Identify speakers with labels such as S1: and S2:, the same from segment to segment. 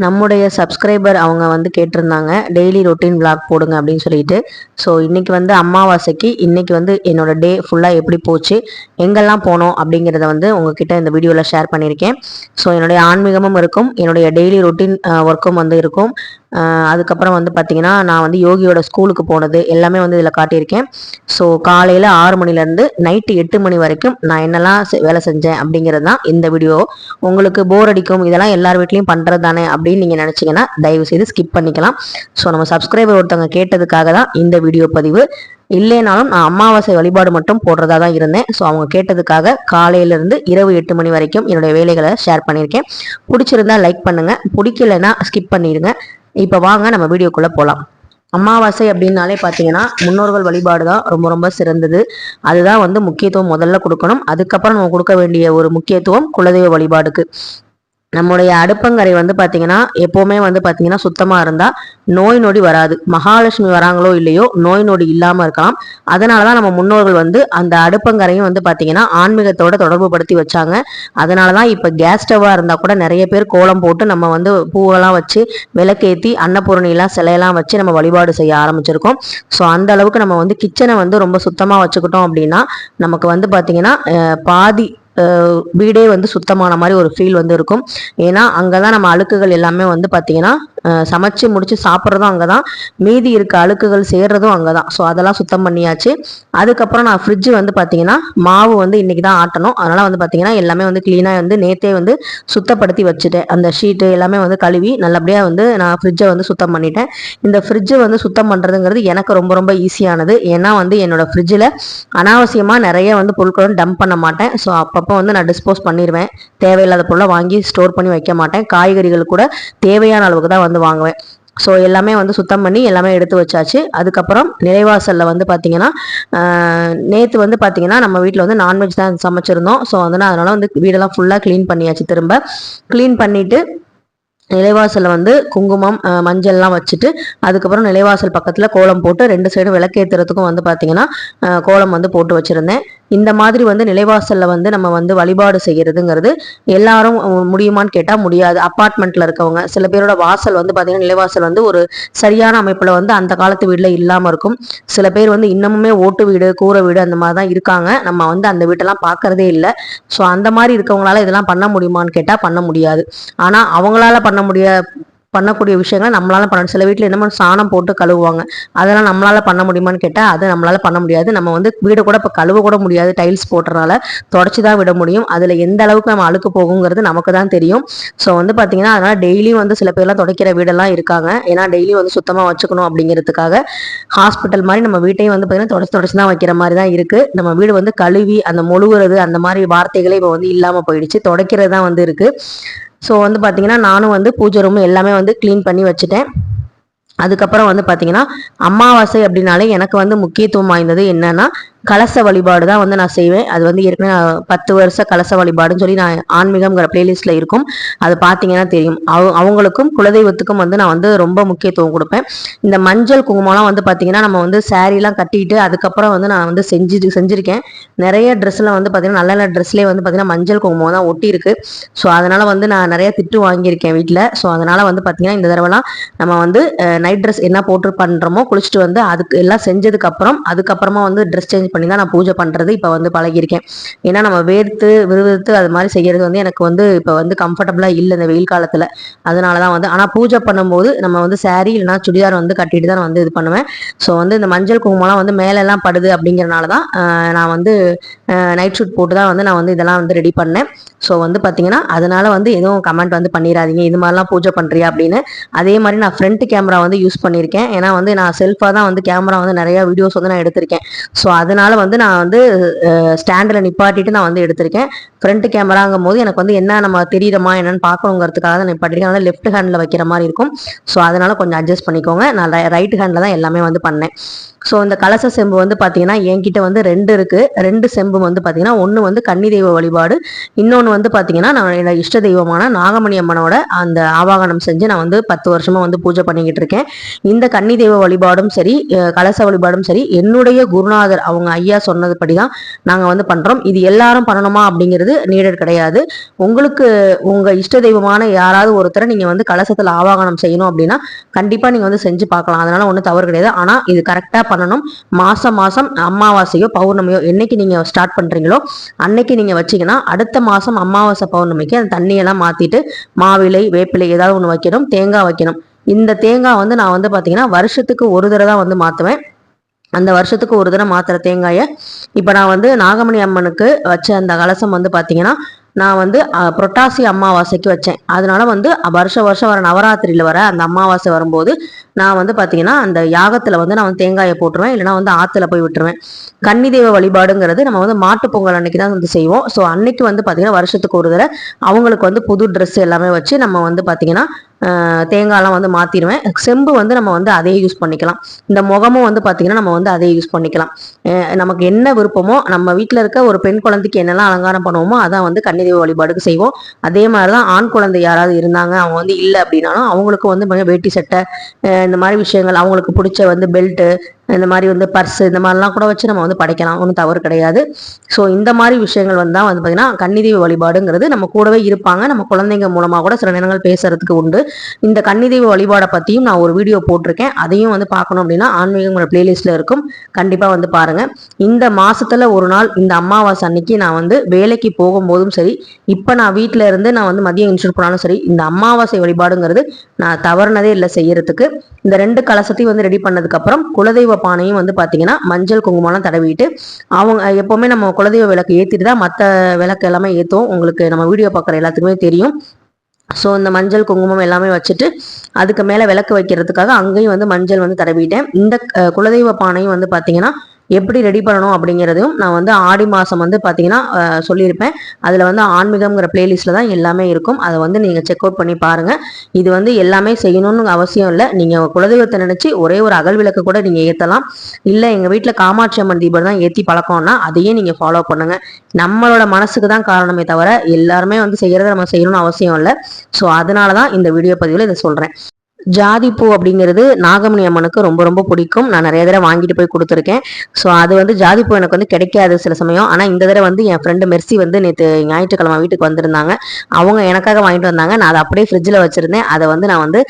S1: நம்முடைய சப்ஸ்கிரைபர் அவங்க வந்து கேட்டிருந்தாங்க டெய்லி ரொட்டீன் vlog போடுங்க அப்படின்னு சொல்லிட்டு. ஸோ இன்னைக்கு வந்து அமாவாசைக்கு இன்னைக்கு வந்து என்னோட டே ஃபுல்லாக எப்படி போச்சு எங்கெல்லாம் போனோம் அப்படிங்கிறத வந்து உங்ககிட்ட இந்த வீடியோவில் ஷேர் பண்ணியிருக்கேன். ஸோ என்னுடைய ஆன்மீகமும் இருக்கும் என்னுடைய டெய்லி ரொட்டீன் ஒர்க்கும் வந்து இருக்கும். அதுக்கப்புறம் வந்து பார்த்தீங்கன்னா நான் வந்து யோகியோட ஸ்கூலுக்கு போனது எல்லாமே வந்து இதில் காட்டியிருக்கேன். ஸோ காலையில் ஆறு மணிலேருந்து நைட்டு எட்டு மணி வரைக்கும் நான் என்னெல்லாம் செ- வேலை செஞ்சேன் அப்படிங்கிறது தான் இந்த வீடியோ உங்களுக்கு போர் அடிக்கும் இதெல்லாம் எல்லார் வீட்லேயும் பண்ணுறது தானே அப்படி அப்படின்னு நீங்கள் நினச்சிங்கன்னா தயவு செய்து ஸ்கிப் பண்ணிக்கலாம். ஸோ நம்ம சப்ஸ்கிரைபர் ஒருத்தவங்க கேட்டதுக்காக தான் இந்த வீடியோ பதிவு. இல்லைனாலும் நான் அமாவாசை வழிபாடு மட்டும் போடுறதா தான் இருந்தேன். ஸோ அவங்க கேட்டதுக்காக காலையிலேருந்து இரவு எட்டு மணி வரைக்கும் என்னுடைய வேலைகளை ஷேர் பண்ணியிருக்கேன். பிடிச்சிருந்தா லைக் பண்ணுங்க. பிடிக்கலைன்னா ஸ்கிப் பண்ணிடுங்க. இப்போ வாங்க நம்ம வீடியோக்குள்ளே போகலாம் அமாவாசை அப்படின்னாலே பார்த்தீங்கன்னா முன்னோர்கள் வழிபாடு தான் ரொம்ப ரொம்ப சிறந்தது. அதுதான் வந்து முக்கியத்துவம் முதல்ல கொடுக்கணும். அதுக்கப்புறம் நம்ம கொடுக்க வேண்டிய ஒரு முக்கியத்துவம் குலதெய்வ வழிபாடுக்கு. நம்முடைய அடுப்பங்கரை வந்து பார்த்தீங்கன்னா எப்போவுமே வந்து பார்த்தீங்கன்னா சுத்தமாக இருந்தால் நோய் நொடி வராது. மகாலட்சுமி வராங்களோ இல்லையோ நோய் நொடி இல்லாமல் இருக்கலாம். அதனால தான் நம்ம முன்னோர்கள் வந்து அந்த அடுப்பங்கரையும் வந்து பார்த்தீங்கன்னா ஆன்மீகத்தோட தொடர்பு படுத்தி வச்சாங்க. அதனால தான் இப்போ கேஸ் ஸ்டவ்வாக இருந்தால் கூட நிறைய பேர் கோலம் போட்டு நம்ம வந்து பூவெல்லாம் வச்சு விளக்கேற்றி அன்னபூரணிலாம் சிலையெல்லாம் வச்சு நம்ம வழிபாடு செய்ய ஆரம்பிச்சிருக்கோம். ஸோ அந்த அளவுக்கு நம்ம வந்து கிச்சனை வந்து ரொம்ப சுத்தமாக வச்சுக்கிட்டோம் அப்படின்னா நமக்கு வந்து பார்த்தீங்கன்னா பாதி வீடே வந்து சுத்தமான மாதிரி ஒரு ஃபீல் வந்து இருக்கும். ஏன்னா அங்கே தான் நம்ம அழுக்குகள் எல்லாமே வந்து பார்த்திங்கன்னா சமைச்சு முடித்து சாப்பிட்றதும் அங்கே தான் மீதி இருக்க அழுக்குகள் சேர்றதும் அங்கே தான் ஸோ அதெல்லாம் சுத்தம் பண்ணியாச்சு. அதுக்கப்புறம் நான் ஃப்ரிட்ஜ் வந்து பார்த்தீங்கன்னா மாவு வந்து இன்றைக்கி தான் ஆட்டணும். அதனால் வந்து பார்த்தீங்கன்னா எல்லாமே வந்து க்ளீனாக வந்து நேத்தே வந்து சுத்தப்படுத்தி வச்சுட்டேன். அந்த ஷீட்டு எல்லாமே வந்து கழுவி நல்லபடியாக வந்து நான் ஃப்ரிட்ஜை வந்து சுத்தம் பண்ணிட்டேன். இந்த ஃப்ரிட்ஜை வந்து சுத்தம் பண்ணுறதுங்கிறது எனக்கு ரொம்ப ரொம்ப ஈஸியானது ஏன்னா வந்து என்னோட ஃப்ரிட்ஜில் அனாவசியமாக நிறைய வந்து பொருட்களும் டம்ப் பண்ண மாட்டேன். ஸோ அப்பப்போ வந்து நான் டிஸ்போஸ் பண்ணிடுவேன் தேவையில்லாத பொருளை வாங்கி ஸ்டோர் பண்ணி வைக்க மாட்டேன். காய்கறிகள் கூட தேவையான அளவுக்கு தான் வந்து வாங்குவேன். ஸோ எல்லாமே வந்து சுத்தம் பண்ணி எல்லாமே எடுத்து வச்சாச்சு. அதுக்கப்புறம் நிலைவாசலில் வந்து பார்த்தீங்கன்னா நேற்று வந்து பார்த்தீங்கன்னா நம்ம வீட்டில் வந்து நான்வெஜ் தான் சமைச்சிருந்தோம். ஸோ வந்து அதனால் வந்து வீடெல்லாம் ஃபுல்லாக க்ளீன் பண்ணியாச்சு திரும்ப. க்ளீன் பண்ணிவிட்டு நிலைவாசலில் வந்து குங்குமம் மஞ்சள்லாம் வச்சுட்டு அதுக்கப்புறம் நிலைவாசல் பக்கத்தில் கோலம் போட்டு ரெண்டு சைடும் விளக்கேற்றுறதுக்கும் வந்து பார்த்திங்கன்னா கோலம் வந்து போட்டு வச்சுருந்தேன். இந்த மாதிரி வந்து நிலைவாசலில் வந்து நம்ம வந்து வழிபாடு செய்கிறதுங்கிறது எல்லாரும் முடியுமான்னு கேட்டால் முடியாது. அப்பார்ட்மெண்ட்டில் இருக்கவங்க சில பேரோட வாசல் வந்து பார்த்திங்கன்னா நிலைவாசல் வந்து ஒரு சரியான அமைப்பில் வந்து அந்த காலத்து வீட்டில் இல்லாமல் இருக்கும். சில பேர் வந்து இன்னமுமே ஓட்டு வீடு கூரை வீடு அந்த மாதிரி தான் இருக்காங்க. நம்ம வந்து அந்த வீட்டெல்லாம் பார்க்கறதே இல்லை. ஸோ அந்த மாதிரி இருக்கவங்களால இதெல்லாம் பண்ண முடியுமான்னு கேட்டால் பண்ண முடியாது. ஆனால் அவங்களால பண்ண பண்ண முடிய பண்ணக்கூடிய விஷயங்களை நம்மளால பண்ண சில வீட்டில் என்னமோ சாணம் போட்டு கழுவுவாங்க. அதெல்லாம் நம்மளால பண்ண முடியுமான்னு கேட்டால் அது நம்மளால பண்ண முடியாது. நம்ம வந்து வீடு கூட இப்போ கழுவ கூட முடியாது. டைல்ஸ் போட்டுறனால தொடச்சி தான் விட முடியும். அதில் எந்த அளவுக்கு நம்ம அழுக்கு போகுங்கிறது நமக்கு தான் தெரியும். ஸோ வந்து பார்த்தீங்கன்னா அதனால டெய்லியும் வந்து சில பேர்லாம் துடைக்கிற வீடெல்லாம் இருக்காங்க. ஏன்னா டெய்லியும் வந்து சுத்தமாக வச்சுக்கணும் அப்படிங்கிறதுக்காக ஹாஸ்பிட்டல் மாதிரி நம்ம வீட்டையும் வந்து பார்த்தீங்கன்னா தொடச்சி தொடச்சி தான் வைக்கிற மாதிரி தான் இருக்குது நம்ம வீடு வந்து கழுவி அந்த மொழுகிறது அந்த மாதிரி வார்த்தைகளே இப்போ வந்து இல்லாமல் போயிடுச்சு. துடைக்கிறது தான் வந்து இருக்குது ஸோ வந்து பார்த்திங்கன்னா நானும் வந்து பூஜை ரூம் எல்லாமே வந்து க்ளீன் பண்ணி வச்சுட்டேன். அதுக்கப்புறம் வந்து பார்த்திங்கன்னா அமாவாசை அப்படின்னாலே எனக்கு வந்து முக்கியத்துவம் வாய்ந்தது என்னன்னா கலச வழிபாடு தான் வந்து நான் செய்வேன். அது வந்து ஏற்கனவே பத்து வருஷ கலச வழிபாடுன்னு சொல்லி நான் ஆன்மீகம்ங்கிற பிளேலிஸ்ட்ல இருக்கும். அது பார்த்தீங்கன்னா தெரியும். அவ- அவங்களுக்கும் குலதெய்வத்துக்கும் வந்து நான் வந்து ரொம்ப முக்கியத்துவம் கொடுப்பேன். இந்த மஞ்சள் குங்குமம்லாம் வந்து பார்த்தீங்கன்னா நம்ம வந்து சாரீலாம் கட்டிட்டு அதுக்கப்புறம் வந்து நான் வந்து செஞ்சு செஞ்சுருக்கேன். நிறைய ட்ரெஸ்ஸில் வந்து பார்த்தீங்கன்னா நல்ல நல்ல ட்ரெஸ்லேயே வந்து பார்த்தீங்கன்னா மஞ்சள் குங்குமம் தான் ஒட்டி இருக்கு ஸோ அதனால வந்து நான் நிறைய திட்டு வாங்கியிருக்கேன் வீட்டில் ஸோ அதனால வந்து பார்த்தீங்கன்னா இந்த தடவைலாம் நம்ம வந்து நைட் ட்ரெஸ் என்ன போட்டு பண்ணுறோமோ குளிச்சுட்டு வந்து அதுக்கு எல்லாம் செஞ்சதுக்கப்புறம் அதுக்கப்புறமா வந்து ட்ரெஸ் சேஞ்ச் பண்ணி தான் நான் பூஜை பண்ணுறது இப்போ வந்து பழகியிருக்கேன். ஏன்னா நம்ம வேர்த்து விறுவிறுத்து அது மாதிரி செய்யறது வந்து எனக்கு வந்து இப்போ வந்து கம்ஃபர்டபுளாக இல்லை இந்த வெயில் காலத்தில். அதனால தான் வந்து ஆனால் பூஜை பண்ணும்போது நம்ம வந்து saree இல்லைனா சுடிதார் வந்து கட்டிட்டு தான் வந்து இது பண்ணுவேன். ஸோ வந்து இந்த மஞ்சள் குங்குமம்லாம் வந்து மேலெல்லாம் படுது அப்படிங்கிறனால தான் நான் வந்து நைட் ஷூட் போட்டு தான் வந்து நான் வந்து இதெல்லாம் வந்து ரெடி பண்ணேன். ஸோ வந்து பார்த்தீங்கன்னா அதனால வந்து எதுவும் கமெண்ட் வந்து பண்ணிடாதீங்க. இது மாதிரிலாம் பூஜை பண்ணுறியா அப்படின்னு. அதே மாதிரி நான் ஃப்ரண்ட் கேமரா வந்து யூஸ் பண்ணியிருக்கேன். ஏன்னா வந்து நான் செல்ஃபாக தான் வந்து கேமரா வந்து நிறையா வீடியோஸ் வந்து நான் எடுத்திருக்கேன். ஸோ அதனால வந்து நான் வந்து ஸ்டாண்டில் நிப்பாட்டிட்டு நான் வந்து எடுத்திருக்கேன். ஃப்ரண்ட் கேமராங்கும் போது எனக்கு வந்து என்ன நம்ம தெரியுறமா என்னன்னு பார்க்கணுங்கிறதுக்காக தான் நிப்பாட்டிருக்கேன். அதனால லெஃப்ட் ஹேண்டில் வைக்கிற மாதிரி இருக்கும். ஸோ அதனால கொஞ்சம் அட்ஜஸ்ட் பண்ணிக்கோங்க. நான் ரைட் ஹேண்டில் தான் எல்லாமே வந்து பண்ணேன். ஸோ இந்த கலச செம்பு வந்து பார்த்தீங்கன்னா என்கிட்ட வந்து ரெண்டு இருக்கு. ரெண்டு செம்பு வந்து பார்த்தீங்கன்னா ஒன்று வந்து கன்னி தெய்வ வழிபாடு இன்னொன்று வந்து பார்த்தீங்கன்னா நான் என்னோட இஷ்ட தெய்வமான நாகமணி அம்மனோட அந்த ஆவாகனம் செஞ்சு நான் வந்து பத்து வருஷமாக வந்து பூஜை பண்ணிக்கிட்டு இருக்கேன். இந்த கன்னி தெய்வ வழிபாடும் சரி கலச வழிபாடும் சரி என்னுடைய குருநாதர் அவங்க ஐயா சொன்னதுபடி தான் நாங்கள் வந்து பண்ணுறோம் இது எல்லாரும் பண்ணணுமா அப்படிங்கிறது நீடர் கிடையாது. உங்களுக்கு உங்கள் இஷ்ட தெய்வமான யாராவது ஒருத்தரை நீங்கள் வந்து கலசத்தில் ஆவாகனம் செய்யணும் அப்படின்னா கண்டிப்பாக நீங்கள் வந்து செஞ்சு பார்க்கலாம். அதனால ஒன்றும் தவறு கிடையாது. ஆனால் இது கரெக்டாக பண்ணணும். மாதம் மாதம் அமாவாசையோ பௌர்ணமியோ என்னைக்கு நீங்கள் ஸ்டார்ட் பண்ணுறீங்களோ அன்னைக்கு நீங்கள் வச்சீங்கன்னா அடுத்த மாதம் அமாவாசை பௌர்ணமிக்கு அந்த தண்ணியெல்லாம் மாற்றிட்டு மாவிலை வேப்பிலை ஏதாவது ஒன்று வைக்கணும் தேங்காய் வைக்கணும். இந்த தேங்காய் வந்து நான் வந்து பார்த்தீங்கன்னா வருஷத்துக்கு ஒரு தடவை தான் வந்து மாற்றுவேன் அந்த வருஷத்துக்கு ஒரு தடவை மாத்திர தேங்காயை இப்போ நான் வந்து நாகமணி அம்மனுக்கு வச்ச அந்த கலசம் வந்து பார்த்தீங்கன்னா நான் வந்து புரட்டாசி அமாவாசைக்கு வச்சேன். அதனால வந்து வருஷம் வருஷம் வர நவராத்திரியில் வர அந்த அமாவாசை வரும்போது நான் வந்து பார்த்தீங்கன்னா அந்த யாகத்தில் வந்து நான் வந்து தேங்காயை போட்டுருவேன். இல்லைனா வந்து ஆற்றுல போய் விட்டுருவேன். கன்னி தெய்வ வழிபாடுங்கிறது நம்ம வந்து மாட்டுப் பொங்கல் அன்னைக்கு தான் வந்து செய்வோம். ஸோ அன்னைக்கு வந்து பார்த்தீங்கன்னா வருஷத்துக்கு ஒரு தடவை அவங்களுக்கு வந்து புது ட்ரெஸ் எல்லாமே வச்சு நம்ம வந்து பார்த்தீங்கன்னா தேங்காயெலாம் வந்து மாற்றிடுவேன் செம்பு வந்து நம்ம வந்து அதே யூஸ் பண்ணிக்கலாம். இந்த முகமும் வந்து பார்த்தீங்கன்னா நம்ம வந்து அதே யூஸ் பண்ணிக்கலாம். நமக்கு என்ன விருப்பமோ நம்ம வீட்டில் இருக்க ஒரு பெண் குழந்தைக்கு என்னெல்லாம் அலங்காரம் பண்ணுவோமோ அதான் வந்து கன்னி தெய்வ வழிபாடுக்கு செய்வோம். அதே மாதிரி தான் ஆண் குழந்தை யாராவது இருந்தாங்க அவங்க வந்து இல்லை அப்படின்னாலும் அவங்களுக்கு வந்து கொஞ்சம் வேட்டி சட்டை இந்த மாதிரி விஷயங்கள் அவங்களுக்கு பிடிச்ச வந்து பெல்ட்டு இந்த மாதிரி வந்து பர்ஸ் இந்த மாதிரிலாம் கூட வச்சு நம்ம வந்து படைக்கலாம். ஒன்றும் தவறு கிடையாது. ஸோ இந்த மாதிரி விஷயங்கள் வந்து தான் வந்து பார்த்தீங்கன்னா கன்னிதெய்வ வழிபாடுங்கிறது நம்ம கூடவே இருப்பாங்க. நம்ம குழந்தைங்க மூலமாக கூட சில நேரங்கள் பேசுறதுக்கு உண்டு. இந்த கன்னிதெய்வ வழிபாடை பற்றியும் நான் ஒரு வீடியோ போட்டிருக்கேன். அதையும் வந்து பார்க்கணும் அப்படின்னா ஆன்மீகங்களோட பிளேலிஸ்ட்டில் இருக்கும். கண்டிப்பாக வந்து பாருங்க. இந்த மாதத்தில் ஒரு நாள் இந்த அமாவாசை அன்னைக்கு நான் வந்து வேலைக்கு போகும்போதும் சரி இப்போ நான் வீட்டில் இருந்து நான் வந்து மதியம் இன்ஸ்டியூட் பண்ணாலும் சரி இந்த அமாவாசை வழிபாடுங்கிறது நான் தவறுனதே இல்லை செய்யறதுக்கு. இந்த ரெண்டு கலசத்தையும் வந்து ரெடி பண்ணதுக்கப்புறம் குலதெய்வ பானையும் வந்து பார்த்தீங்கன்னா மஞ்சள் குங்குமம்லாம் தடவிட்டு அவங்க எப்போவுமே நம்ம குலதெய்வ விளக்கு ஏற்றிட்டு தான் மற்ற விளக்கு எல்லாமே ஏற்றுவோம் உங்களுக்கு நம்ம வீடியோ பார்க்குற எல்லாத்துக்குமே தெரியும். ஸோ இந்த மஞ்சள் குங்குமம் எல்லாமே வச்சுட்டு அதுக்கு மேலே விளக்கு வைக்கிறதுக்காக அங்கேயும் வந்து மஞ்சள் வந்து தடவிட்டேன். இந்த குலதெய்வ பானையும் வந்து பார்த்தீங்கன்னா எப்படி ரெடி பண்ணணும் அப்படிங்கிறதையும் நான் வந்து ஆடி மாதம் வந்து பார்த்தீங்கன்னா சொல்லியிருப்பேன். அதில் வந்து ஆன்மீகம்ங்கிற பிளேலிஸ்ட்டில் தான் எல்லாமே இருக்கும். அதை வந்து நீங்கள் செக் அவுட் பண்ணி பாருங்கள் இது வந்து எல்லாமே செய்யணும்னு அவசியம் இல்லை. நீங்கள் குலதெய்வத்தை நினச்சி ஒரே ஒரு அகல் விளக்கு கூட நீங்கள் ஏற்றலாம் இல்லை எங்கள் வீட்டில் காமாட்சி அம்மன் தீபம் தான் ஏற்றி பழக்கம்னா அதையே நீங்கள் ஃபாலோ பண்ணுங்க. நம்மளோட மனசுக்கு தான் காரணமே தவிர எல்லாருமே வந்து செய்கிறத நம்ம செய்யணும்னு அவசியம் இல்லை. ஸோ அதனால தான் இந்த வீடியோ பதிவில் இதை சொல்கிறேன் ஜாதிப்பூ அப்படிங்கிறது நாகமணி அம்மனுக்கு ரொம்ப ரொம்ப பிடிக்கும். நான் நிறைய தடவை வாங்கிட்டு போய் கொடுத்துருக்கேன். ஸோ அது வந்து ஜாதிப்பூ எனக்கு வந்து கிடைக்காது சில சமயம். ஆனால் இந்த தடவை வந்து என் ஃப்ரெண்டு மெர்சி வந்து நேற்று ஞாயிற்றுக்கிழமை வீட்டுக்கு வந்திருந்தாங்க. அவங்க எனக்காக வாங்கிட்டு வந்தாங்க. நான் அதை அப்படியே ஃப்ரிட்ஜில் வச்சுருந்தேன். அதை வந்து நான் வந்து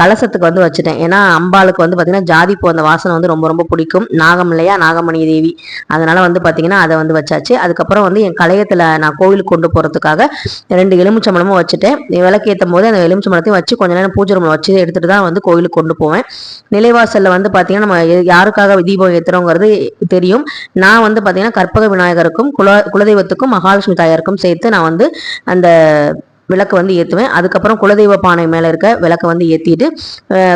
S1: கலசத்துக்கு வந்து வச்சுட்டேன். ஏன்னா அம்பாளுக்கு வந்து பார்த்தீங்கன்னா ஜாதிப்பூ அந்த வாசனை வந்து ரொம்ப ரொம்ப பிடிக்கும். நாகம் இல்லையா நாகமணி தேவி. அதனால் வந்து பார்த்தீங்கன்னா அதை வந்து வச்சாச்சு. அதுக்கப்புறம் வந்து என் கலையத்தில் நான் கோவிலுக்கு கொண்டு போகிறதுக்காக ரெண்டு எலுமிச்சம்பழமும் வச்சுட்டேன். விளக்கேற்றும் போது அந்த எலுமிச்சம்பழத்தையும் வச்சு கொஞ்ச நேரம் பூஜை ரூமில் வச்சு எடுத்துட்டு தான் வந்து கோவிலுக்கு கொண்டு போவேன். நிலைவாசல்ல வந்து பார்த்தீங்கன்னா நம்ம யாருக்காக தீபம் ஏற்றுறோங்கிறது தெரியும். நான் வந்து பார்த்தீங்கன்னா கற்பக விநாயகருக்கும் குல குலதெய்வத்துக்கும் மகாலட்சுமி தாயாருக்கும் சேர்த்து நான் வந்து அந்த விளக்கு வந்து ஏற்றுவேன் அதுக்கப்புறம் குலதெய்வ பானை மேலே இருக்க விளக்கை வந்து ஏற்றிட்டு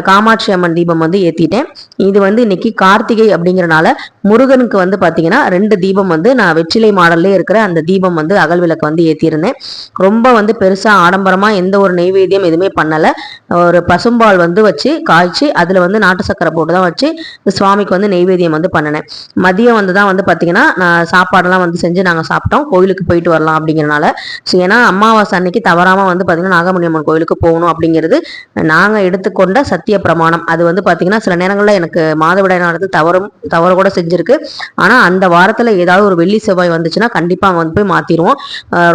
S1: காமாட்சி அம்மன் தீபம் வந்து ஏற்றிட்டேன் இது வந்து இன்னைக்கு கார்த்திகை அப்படிங்கிறனால முருகனுக்கு வந்து பார்த்தீங்கன்னா ரெண்டு தீபம் வந்து நான் வெற்றிலை மாடல்லே இருக்கிற அந்த தீபம் வந்து அகல் விளக்கு வந்து ஏற்றியிருந்தேன் ரொம்ப வந்து பெருசாக ஆடம்பரமாக எந்த ஒரு நெய்வேத்தியம் எதுவுமே பண்ணலை. ஒரு பசும்பால் வந்து வச்சு காய்ச்சி அதில் வந்து நாட்டு சக்கரை போட்டு தான் வச்சு சுவாமிக்கு வந்து நெய்வேத்தியம் வந்து பண்ணினேன். மதியம் வந்து தான் வந்து பார்த்தீங்கன்னா நான் சாப்பாடெல்லாம் வந்து செஞ்சு நாங்கள் சாப்பிட்டோம். கோயிலுக்கு போயிட்டு வரலாம் அப்படிங்கிறனால. ஸோ ஏன்னா அமாவாசை அன்னைக்கு தவறாமல் வந்து பார்த்தீங்கன்னா நாகமணி அம்மன் கோயிலுக்கு போகணும் அப்படிங்கிறது நாங்கள் எடுத்துக்கொண்ட சத்திய பிரமாணம். அது வந்து பார்த்திங்கன்னா சில நேரங்களில் எனக்கு மாதவிடாய் நடந்து தவறும் தவறு கூட செஞ்சுருக்கு. ஆனால் அந்த வாரத்தில் ஏதாவது ஒரு வெள்ளி செவ்வாய் வந்துச்சுன்னா கண்டிப்பாக அங்கே வந்து போய் மாற்றிடுவோம்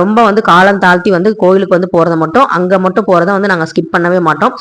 S1: ரொம்ப வந்து காலம் தாழ்த்தி வந்து கோயிலுக்கு வந்து போகிறத மட்டும் அங்கே மட்டும் போகிறத வந்து நாங்கள் ஸ்கிப் பண்ணவே மாட்டோம்.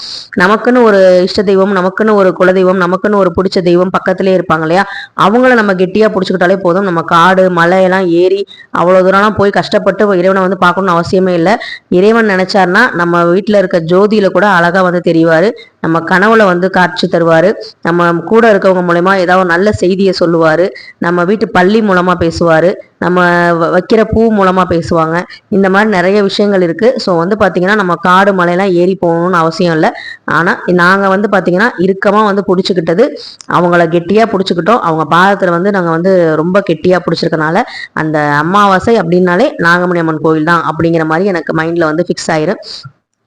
S1: நமக்குன்னு ஒரு இஷ்ட தெய்வம் நமக்குன்னு ஒரு குலதெய்வம் நமக்குன்னு ஒரு பிடிச்ச தெய்வம் பக்கத்துலேயே இருப்பாங்க இல்லையா? அவங்கள நம்ம கெட்டியாக பிடிச்சிக்கிட்டாலே போதும். நம்ம காடு மலையெல்லாம் ஏறி அவ்வளோ தூரம்லாம் போய் கஷ்டப்பட்டு இறைவனை வந்து பார்க்கணும்னு அவசியமே இல்லை. இறைவன் நினைச்சாருன்னா நம்ம வீட்டில் இருக்க ஜோதியில கூட அழகா வந்து தெரிவாரு. நம்ம கனவுல வந்து காட்சி தருவாரு. நம்ம கூட இருக்கவங்க மூலயமா ஏதாவது ஒரு நல்ல செய்தியை சொல்லுவாரு. நம்ம வீட்டு பள்ளி மூலமா பேசுவாரு. நம்ம வ- வைக்கிற பூ மூலமா பேசுவாங்க. இந்த மாதிரி நிறைய விஷயங்கள் இருக்கு. ஸோ வந்து பார்த்திங்கன்னா நம்ம காடு மலையெல்லாம் ஏறி போகணும்னு அவசியம் இல்லை. ஆனால் நாங்கள் வந்து பார்த்திங்கன்னா இறுக்கமாக வந்து பிடிச்சிக்கிட்டது அவங்கள கெட்டியாக பிடிச்சிக்கிட்டோம். அவங்க பாதத்தில் வந்து நாங்கள் வந்து ரொம்ப கெட்டியாக பிடிச்சிருக்கனால அந்த அமாவாசை அப்படின்னாலே நாகமணி அம்மன் கோவில் தான் அப்படிங்கிற மாதிரி எனக்கு மைண்டில் வந்து ஃபிக்ஸ் ஆயிரும்.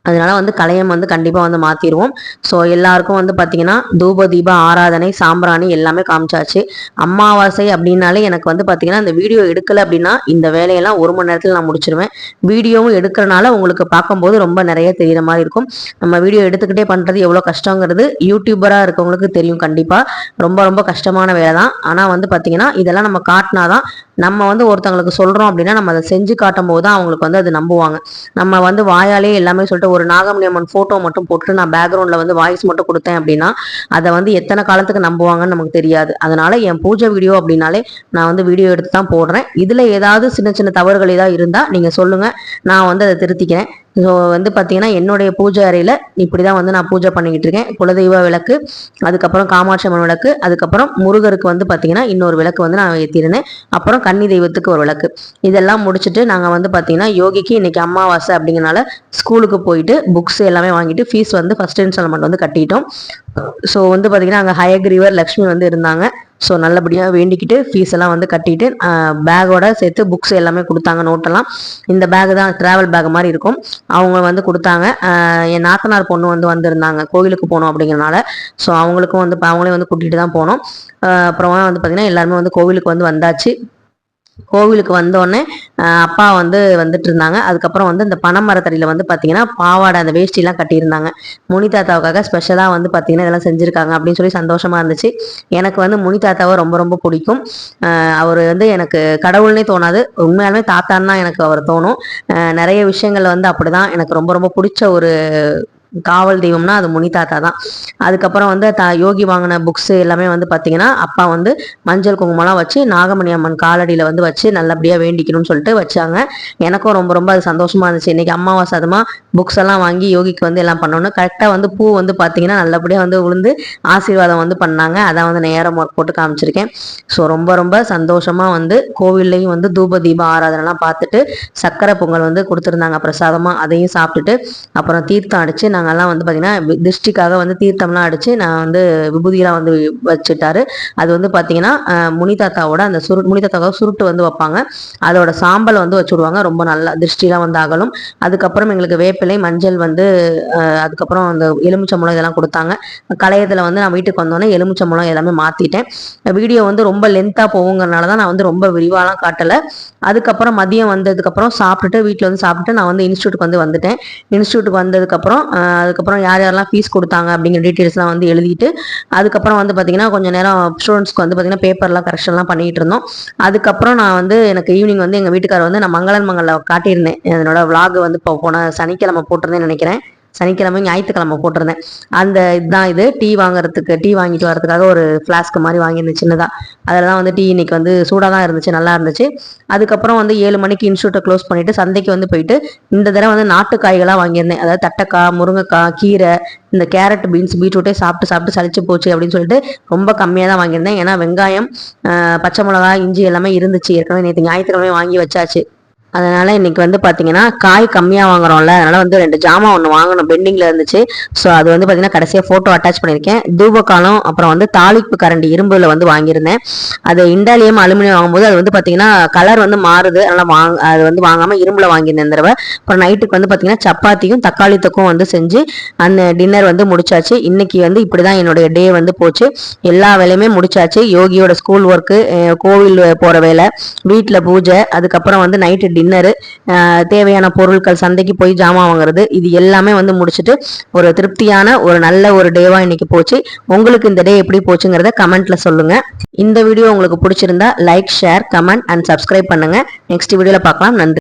S1: அதனால வந்து கலையம் வந்து கண்டிப்பாக வந்து மாற்றிடுவோம் ஸோ எல்லாருக்கும் வந்து பார்த்தீங்கன்னா தூப தீப ஆராதனை சாம்பிராணி எல்லாமே காமிச்சாச்சு. அமாவாசை அப்படின்னாலே எனக்கு வந்து பார்த்தீங்கன்னா இந்த வீடியோ எடுக்கலை அப்படின்னா இந்த வேலையெல்லாம் ஒரு மணி நேரத்தில் நான் முடிச்சிருவேன். வீடியோவும் எடுக்கிறனால உங்களுக்கு பார்க்கும்போது ரொம்ப நிறைய தெரிகிற மாதிரி இருக்கும். நம்ம வீடியோ எடுத்துக்கிட்டே பண்ணுறது எவ்வளோ கஷ்டங்கிறது யூடியூபராக இருக்கவங்களுக்கு தெரியும் கண்டிப்பாக ரொம்ப ரொம்ப கஷ்டமான வேலை தான் ஆனால் வந்து பார்த்தீங்கன்னா இதெல்லாம் நம்ம காட்டினா தான் நம்ம வந்து ஒருத்தவங்களுக்கு சொல்கிறோம் அப்படின்னா நம்ம அதை செஞ்சு காட்டும் போது தான் அவங்களுக்கு வந்து அது நம்புவாங்க. நம்ம வந்து வாயாலே எல்லாமே சொல்லிட்டு ஒரு நாகமணி அம்மன் ஃபோட்டோ மட்டும் போட்டு நான் பேக்ரவுண்டில் வந்து வாய்ஸ் மட்டும் கொடுத்தேன் அப்படின்னா அதை வந்து எத்தனை காலத்துக்கு நம்புவாங்கன்னு நமக்கு தெரியாது. அதனால என் பூஜை வீடியோ அப்படின்னாலே நான் வந்து வீடியோ எடுத்து தான் போடுறேன். இதில் ஏதாவது சின்ன சின்ன தவறுகள் ஏதாவது இருந்தால் நீங்கள் சொல்லுங்கள் நான் வந்து அதை திருத்திக்கிறேன். ஸோ வந்து பார்த்தீங்கன்னா என்னுடைய பூஜை அறையில் இப்படி தான் வந்து நான் பூஜை பண்ணிக்கிட்டு இருக்கேன். குலதெய்வ விளக்கு அதுக்கப்புறம் காமாட்சி அம்மன் விளக்கு அதுக்கப்புறம் முருகருக்கு வந்து பார்த்தீங்கன்னா இன்னொரு விளக்கு வந்து நான் ஏற்றிருந்தேன் அப்புறம் கன்னி தெய்வத்துக்கு ஒரு விளக்கு. இதெல்லாம் முடிச்சுட்டு நாங்கள் வந்து பார்த்தீங்கன்னா யோகிக்கு இன்னைக்கு அமாவாசை அப்படிங்கிறனால ஸ்கூலுக்கு போயிட்டு புக்ஸ் எல்லாமே வாங்கிட்டு ஃபீஸ் வந்து ஃபஸ்ட் இன்ஸ்டால்மெண்ட் வந்து கட்டிட்டோம். ஸோ வந்து பார்த்தீங்கன்னா அங்கே ஹயக்ரீவர் லக்ஷ்மி வந்து இருந்தாங்க. ஸோ நல்லபடியாக வேண்டிக்கிட்டு ஃபீஸ் எல்லாம் வந்து கட்டிட்டு பேக்கோட சேர்த்து புக்ஸ் எல்லாமே கொடுத்தாங்க நோட்டெல்லாம் இந்த பேக் தான் ட்ராவல் பேக் மாதிரி இருக்கும். அவங்க வந்து கொடுத்தாங்க. என் நாத்தனார் பொண்ணு வந்து வந்திருந்தாங்க. கோயிலுக்கு போகணும் அப்படிங்கிறனால ஸோ அவங்களுக்கும் வந்து அவங்களே வந்து கூட்டிகிட்டு தான் போனோம். அப்புறமா வந்து பார்த்திங்கன்னா எல்லாருமே வந்து கோவிலுக்கு வந்து வந்தாச்சு. கோவிலுக்கு வந்தோடனே அப்பா வந்து வந்துட்டு இருந்தாங்க அதுக்கப்புறம் வந்து இந்த பனைமரத்தடியில் வந்து பார்த்தீங்கன்னா பாவாடை அந்த வேஷ்டிலாம் கட்டியிருந்தாங்க. முனி தாத்தாவுக்காக ஸ்பெஷலாக வந்து பார்த்தீங்கன்னா இதெல்லாம் செஞ்சுருக்காங்க அப்படின்னு சொல்லி சந்தோஷமாக இருந்துச்சு. எனக்கு வந்து முனி தாத்தாவை ரொம்ப ரொம்ப பிடிக்கும். அவர் வந்து எனக்கு கடவுள்னே தோணாது. உண்மையாலுமே தாத்தான்னு தான் எனக்கு அவர் தோணும். நிறைய விஷயங்கள் வந்து அப்படி தான் எனக்கு ரொம்ப ரொம்ப பிடிச்ச ஒரு காவல் தெய்வம்னா அது முனி தாத்தா தான். அதுக்கப்புறம் வந்து த யோகி வாங்கின புக்ஸ் எல்லாமே வந்து பார்த்தீங்கன்னா அப்பா வந்து மஞ்சள் குங்குமம்லாம் வச்சு நாகமணி அம்மன் காலடியில் வந்து வச்சு நல்லபடியாக வேண்டிக்கணும்னு சொல்லிட்டு வச்சாங்க. எனக்கும் ரொம்ப ரொம்ப அது சந்தோஷமாக இருந்துச்சு. இன்னைக்கு அம்மாவாசை அதுமா புக்ஸ் எல்லாம் வாங்கி யோகிக்கு வந்து எல்லாம் பண்ணணும். கரெக்டாக வந்து பூ வந்து பார்த்தீங்கன்னா நல்லபடியாக வந்து உளுந்து ஆசீர்வாதம் வந்து பண்ணாங்க. அதான் வந்து நேரம் ஒர்க் போட்டு காமிச்சிருக்கேன். ஸோ ரொம்ப ரொம்ப சந்தோஷமாக வந்து கோவில்லையும் வந்து தூப தீப ஆராதனைலாம் பார்த்துட்டு சக்கரை பொங்கல் வந்து கொடுத்துருந்தாங்க பிரசாதமாக அதையும் சாப்பிட்டுட்டு அப்புறம் தீர்த்தம் அடித்து நாங்கள் நாங்கள்லாம் வந்து பார்த்திங்கன்னா திருஷ்டிக்காக வந்து தீர்த்தம்லாம் அடித்து நான் வந்து விபூதியெலாம் வந்து வச்சுட்டாரு. அது வந்து பார்த்திங்கன்னா முனிதாத்தாவோட அந்த சுரு முனிதாத்தாவோட சுருட்டு வந்து வைப்பாங்க. அதோட சாம்பல் வந்து வச்சுடுவாங்க. ரொம்ப நல்லா திருஷ்டிலாம் வந்து அகலும். அதுக்கப்புறம் எங்களுக்கு வேப்பிலை மஞ்சள் வந்து அதுக்கப்புறம் அந்த எலுமிச்சம்பழம் இதெல்லாம் கொடுத்தாங்க. கலையத்தில் வந்து நான் வீட்டுக்கு வந்தோடனே எலுமிச்சம்பழம் எல்லாமே மாற்றிட்டேன் வீடியோ வந்து ரொம்ப லென்த்தாக போகுங்கிறனால தான் நான் வந்து ரொம்ப விரிவாலாம் காட்டலை. அதுக்கப்புறம் மதியம் வந்ததுக்கப்புறம் சாப்பிட்டுட்டு வீட்டில் வந்து சாப்பிட்டு நான் வந்து இன்ஸ்டியூட்டுக்கு வந்து வந்துட்டேன். இன்ஸ்டியூட்டுக்கு வந்ததுக்கப்புறம் அதுக்கப்புறம் யார் யாரெல்லாம் ஃபீஸ் கொடுத்தாங்க அப்படிங்கிற டீட்டெயில்ஸ்லாம் வந்து எழுதிட்டு அதுக்கப்புறம் வந்து பார்த்தீங்கன்னா கொஞ்சம் நேரம் ஸ்டூடெண்ட்ஸ்க்கு வந்து பார்த்தீங்கன்னா பேப்பர்லாம் கரெக்ஷன்லாம் பண்ணிகிட்டு இருந்தோம். அதுக்கப்புறம் நான் வந்து எனக்கு ஈவினிங் வந்து எங்கள் வீட்டுக்காரர் வந்து நான் மங்களன் மங்களில் காட்டியிருந்தேன். என்னோட விலாக் வந்து இப்போ போன சனிக்கிழமை போட்டிருந்தேன்னு நினைக்கிறேன். சனிக்கிழமை ஞாயிற்றுக்கிழமை போட்டிருந்தேன். அந்த இதுதான் இது. டீ வாங்குறதுக்கு டீ வாங்கிட்டு வரதுக்காக ஒரு ஃப்ளாஸ்க்கு மாதிரி வாங்கியிருந்தேன் சின்னதாக அதில் தான் வந்து டீ இன்னைக்கு வந்து சூடாக தான் இருந்துச்சு நல்லா இருந்துச்சு. அதுக்கப்புறம் வந்து ஏழு மணிக்கு இன்ஸ்டியூட்டை க்ளோஸ் பண்ணிட்டு சந்தைக்கு வந்து போயிட்டு இந்த தடவை வந்து நாட்டு காய்களாக வாங்கியிருந்தேன். அதாவது தட்டைக்காய் முருங்கைக்காய் கீரை இந்த கேரட் பீன்ஸ் பீட்ரூட்டே சாப்பிட்டு சாப்பிட்டு சளிச்சு போச்சு அப்படின்னு சொல்லிட்டு ரொம்ப கம்மியாக தான் வாங்கியிருந்தேன். ஏன்னா வெங்காயம் பச்சை மிளகா இஞ்சி எல்லாமே இருந்துச்சு. ஏற்கனவே நேற்று ஞாயிற்றுக்கிழமை வாங்கி வச்சாச்சு. அதனால இன்னைக்கு வந்து பார்த்தீங்கன்னா காய் கம்மியாக வாங்குறோம்ல. அதனால வந்து ரெண்டு ஜாமான் ஒன்று வாங்கணும். பெண்டிங்கில் இருந்துச்சு. ஸோ அது வந்து பார்த்தீங்கன்னா கடைசியாக ஃபோட்டோ அட்டாச் பண்ணியிருக்கேன். தூபக்காலம் அப்புறம் வந்து தாளிப்பு கரண்டி இரும்புல வந்து வாங்கியிருந்தேன். அது இண்டாலியம் அலுமினியம் வாங்கும்போது அது வந்து பார்த்தீங்கன்னா கலர் வந்து மாறுது. அதனால் வாங்க அது வந்து வாங்காமல் இரும்புல வாங்கியிருந்தேன் தடவை. அப்புறம் நைட்டுக்கு வந்து பார்த்தீங்கன்னா சப்பாத்தியும் தக்காளி தொக்கும் வந்து செஞ்சு அந்த டின்னர் வந்து முடிச்சாச்சு. இன்னைக்கு வந்து இப்படி தான் என்னுடைய டே வந்து போச்சு. எல்லா வேலையுமே முடிச்சாச்சு. யோகியோட ஸ்கூல் ஒர்க்கு கோவில் போகிற வேலை வீட்டில் பூஜை அதுக்கப்புறம் வந்து நைட்டு டின்னரு தேவையான பொருட்கள் சந்தைக்கு போய் ஜாமான் வாங்குறது இது எல்லாமே வந்து முடிச்சுட்டு ஒரு திருப்தியான ஒரு நல்ல ஒரு டேவா இன்னைக்கு போச்சு. உங்களுக்கு இந்த டே எப்படி போச்சுங்கிறத கமெண்ட்ல சொல்லுங்க. இந்த வீடியோ உங்களுக்கு பிடிச்சிருந்தா like share comment and subscribe பண்ணுங்க. நெக்ஸ்ட் வீடியோல பார்க்கலாம். நன்றி.